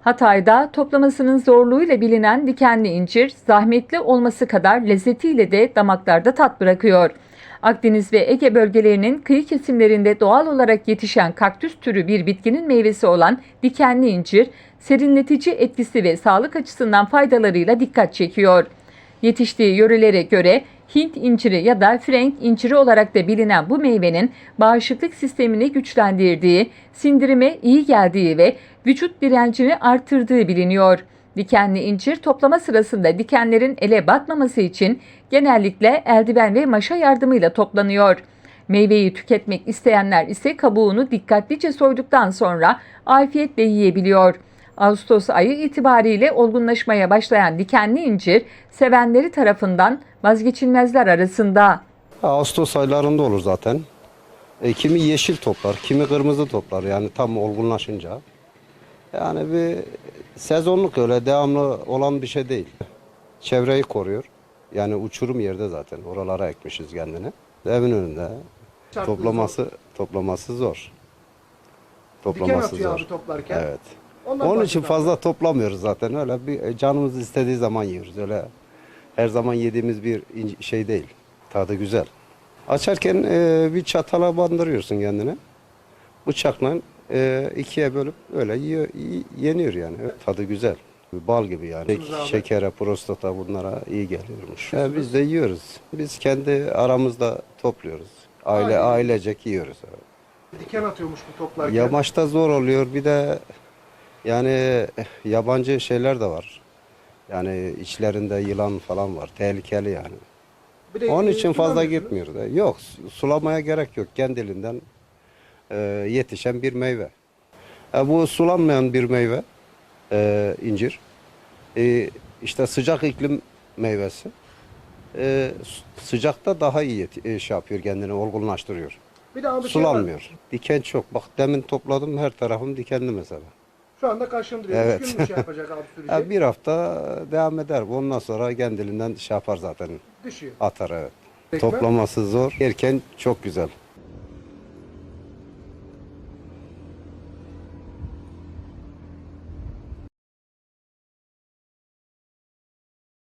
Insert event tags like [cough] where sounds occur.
Hatay'da toplamasının zorluğuyla bilinen dikenli incir, zahmetli olması kadar lezzetiyle de damaklarda tat bırakıyor. Akdeniz ve Ege bölgelerinin kıyı kesimlerinde doğal olarak yetişen kaktüs türü bir bitkinin meyvesi olan dikenli incir, serinletici etkisi ve sağlık açısından faydalarıyla dikkat çekiyor. Yetiştiği yörelere göre Hint inciri ya da Frank inciri olarak da bilinen bu meyvenin bağışıklık sistemini güçlendirdiği, sindirime iyi geldiği ve vücut direncini artırdığı biliniyor. Dikenli incir toplama sırasında dikenlerin ele batmaması için genellikle eldiven ve maşa yardımıyla toplanıyor. Meyveyi tüketmek isteyenler ise kabuğunu dikkatlice soyduktan sonra afiyetle yiyebiliyor. Ağustos ayı itibariyle olgunlaşmaya başlayan dikenli incir sevenleri tarafından vazgeçilmezler arasında. Ağustos aylarında olur zaten. E, kimi yeşil toplar, kimi kırmızı toplar yani tam olgunlaşınca. Yani bir sezonluk öyle devamlı olan bir şey değil. Çevreyi koruyor. Yani uçurum yerde zaten. Oralara ekmişiz kendini. Evin önünde. Şartlı Toplaması toplaması zor. Diken Toplaması atıyor zor. abi toplarken. Evet. Ondan Onun için bahset abi. fazla toplamıyoruz zaten. Öyle bir e, canımız istediği zaman yiyoruz. Öyle her zaman yediğimiz bir şey değil. Tadı güzel. Açarken e, bir çatala bandırıyorsun kendine. Bıçakla e, ikiye bölüp öyle yiyor, yeniyor yani. Tadı güzel. Bal gibi yani. Şekere, prostata bunlara iyi geliyormuş. E, biz de yiyoruz. Biz kendi aramızda topluyoruz. Aile Aile. ailecek yiyoruz. Diken atıyormuş bu toplarken. Yamaçta zor oluyor. Bir de yani yabancı şeyler de var. Yani içlerinde yılan falan var. Tehlikeli yani. Bir de, Onun e, için fazla kullanmıyorsunuz. gitmiyoruz. E, Yok sulamaya gerek yok. Kendiliğinden e, yetişen bir meyve. E, bu sulanmayan bir meyve e, incir. E, işte sıcak iklim meyvesi. E, s- sıcakta daha iyi yeti- e, şey yapıyor kendini olgunlaştırıyor. Bir de abi şey var. Sulanmıyor. Diken çok. Bak demin topladım her tarafım dikenli mesela. Şu anda karşımda duruyor. Evet. Üç gün mü şey yapacak abi [laughs] sürecek? Ya bir hafta devam eder. Ondan sonra kendiliğinden şey yapar zaten. Düşüyor. Atar evet. Peki Toplaması zor. Erken çok güzel.